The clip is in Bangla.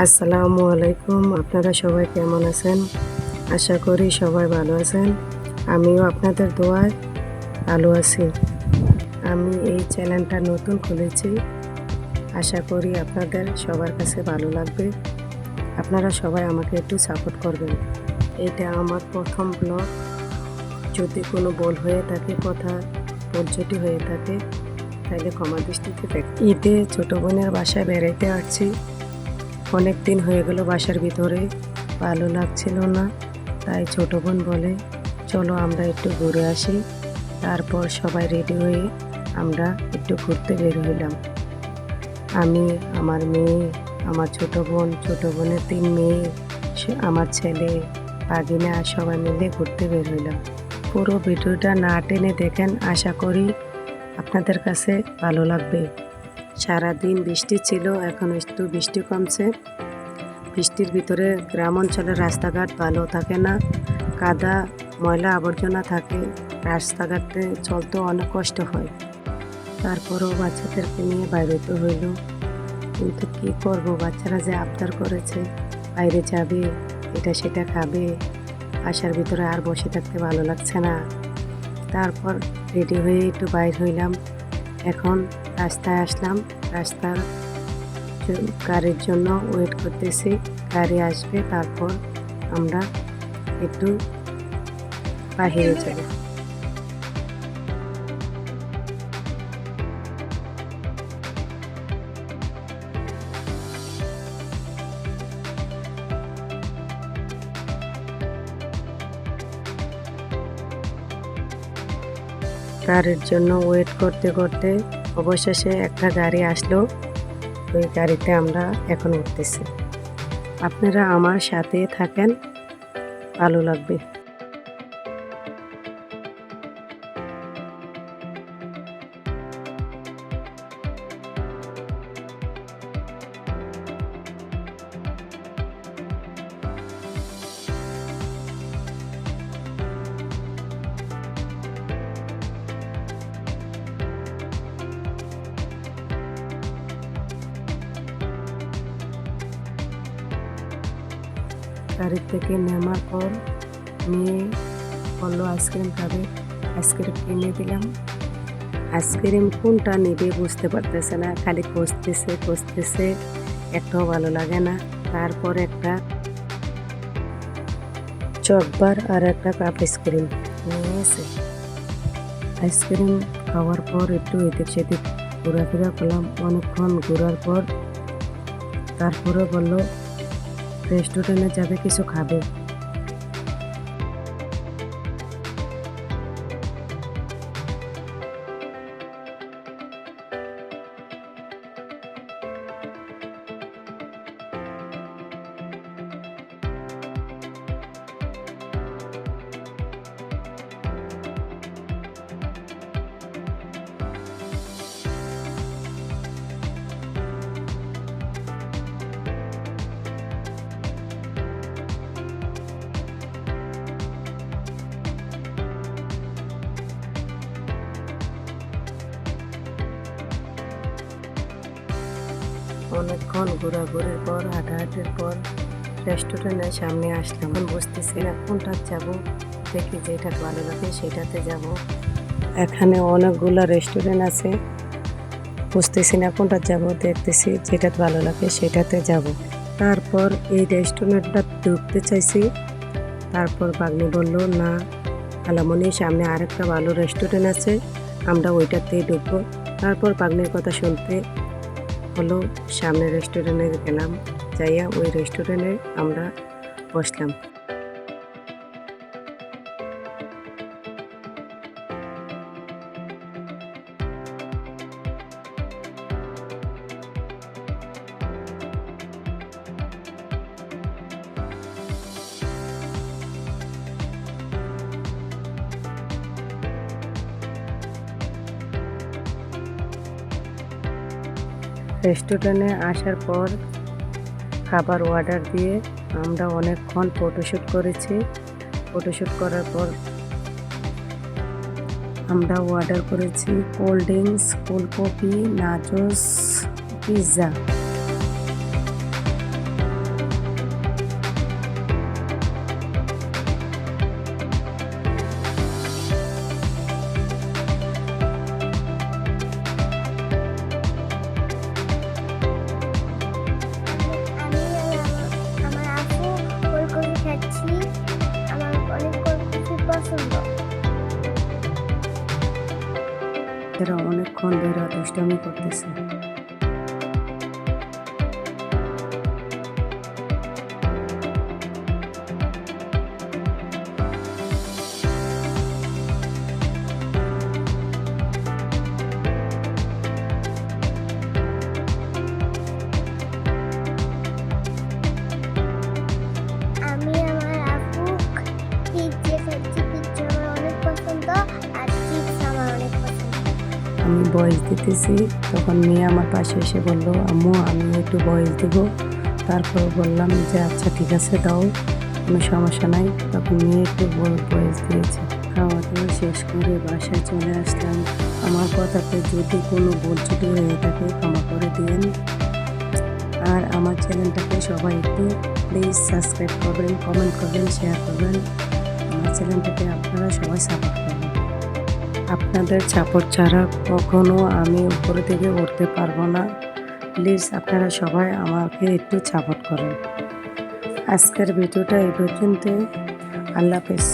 আসসালামু আলাইকুম, আপনারা সবাই কেমন আছেন? আশা করি সবাই ভালো আছেন। আমিও আপনাদের দোয়ায় ভালো আছি। আমি এই চ্যানেলটা নতুন খুলেছি। আশা করি আপনাদের সবার কাছে ভালো লাগবে। আপনারা সবাই আমাকে একটু সাপোর্ট করবেন। এটা আমার প্রথম ব্লগ যদি কোনো বল হয়ে থাকে, কথা পর্যটি হয়ে থাকে, তাহলে ক্ষমা দৃষ্টিতে ঈদে ছোটো বোনের বাসায় বেড়াইতে আসছি। অনেক দিন হয়ে গেল বাসার ভিতরে, ভালো লাগছিল না। তাই ছোট বোন বলে, চলো আমরা একটু ঘুরে আসি। তারপর সবাই রেডি হয়ে আমরা একটু ঘুরতে বের হইলাম। আমি, আমার মেয়ে, আমার ছোট বোন, ছোট বোনের তিন মেয়ে আমার ছেলে বাগিনা সবাই মিলে ঘুরতে বের হইলাম। পুরো ভিডিওটা না টেনে দেখেন আশা করি আপনাদের কাছে ভালো লাগবে। সারাদিন বৃষ্টি ছিল, এখন একটু বৃষ্টি কমছে। বৃষ্টির ভিতরে গ্রাম অঞ্চলের রাস্তাঘাট ভালো থাকে না, কাদা, ময়লা আবর্জনা থাকে, রাস্তাঘাটে চলতে অনেক কষ্ট হয়। তারপরেও বাচ্চাদেরকে নিয়ে বাইরে তো হইল। কিন্তু কি করব, বাচ্চারা যে আবদার করেছে, বাইরে যাবে, এটা সেটা খাবে আসার ভিতরে আর বসে থাকতে ভালো লাগছে না। তারপর রেডি হয়ে একটু বাইর হইলাম। এখন রাস্তায় আসলাম। রাস্তার গাড়ির জন্য ওয়েট করতেছি। গাড়ি আসবে, তারপর আমরা একটু বাহিরে যাব। গাড়ির জন্য ওয়েট করতে করতে অবশেষে একটা গাড়ি আসলো। ওই গাড়িতে আমরা এখন উঠতেছি। আপনারা আমার সাথে থাকেন। ভালো লাগবে। গাড়ি থেকে নামার পর মেয়ে বলল, আইসক্রিম খাবে। আইসক্রিম কিনে দিলাম। আইসক্রিম কোনটা নেবে বুঝতে পারতেছে না, খালি কষতেছে কষতেছে একটাও ভালো লাগে না। তারপর একটা চকবার আর একটা কাপ আইসক্রিম নিয়েছে আইসক্রিম খাওয়ার পর একটু এদিক সেদিক ঘোরাফেরা করলাম। অনেকক্ষণ ঘোরার পর তারপরে বলল রেস্টুরেন্টে যাবে কিছু খাবে। অনেকক্ষণ ঘোরাঘুরির পর, হাঁটাহাঁটির পর রেস্টুরেন্টের সামনে আসলাম। বুঝতেছি না কোনটা যাব, দেখি যেটা ভালো লাগে সেটাতে যাব। এখানে অনেকগুলো রেস্টুরেন্ট আছে, বুঝতেছি না কোনটা যাব, দেখতেছি যেটা ভালো লাগে সেটাতে যাব। তারপর এই রেস্টুরেন্টটা ঢুকতে চাইছি, তারপর বাগনি বলল, না আলামনির সামনে আরেকটা ভালো রেস্টুরেন্ট আছে, আমরা ওইটাতেই ঢুকবো। তারপর বাগনির কথা শুনতে হলো সামনে রেস্টুরেন্টে গেলাম যাইয়া ওই রেস্টুরেন্টে আমরা বসলাম। রেস্টুরেন্টে আসার পর খাবার অর্ডার দিয়ে আমরা অনেকক্ষণ ফটোশ্যুট করেছি। ফটোশ্যুট করার পর আমরা অর্ডার করেছি কোল্ড ড্রিঙ্কস ফুলকপি নাচোস পিৎজা অনেকক্ষণ ধরে দুষ্টামি করতেছে। আমি বয়স দিতেছি। তখন মেয়ে আমার পাশে এসে বলল, আম্মু, আমি একটু বয়স দিব। তারপর বললাম যে আচ্ছা ঠিক আছে, দাও, কোনো সমস্যা নাই। তখন মেয়ে একটু বয়স দিয়েছে। খাওয়া দাওয়া শেষ করে বাসায় চলে আসলাম। আমার কথাতে যদি কোনো ভুল ত্রুটি হয়ে থাকে, ক্ষমা করে দিন আর আমার চ্যানেলটাকে সবাই একটু প্লিজ সাবস্ক্রাইব করবেন কমেন্ট করবেন শেয়ার করবেন। আমার চ্যানেলটাকে আপনারা সবাই সাপোর্ট করবেন। আপনাদের সাপোর্ট ছাড়া কখনো আমি উপরে থেকে উঠতে পারব না। প্লিজ আপনারা সবাই আমাকে একটু সাপোর্ট করেন। আজকের ভিডিওটা এই পর্যন্ত আল্লাহ হাফেজ।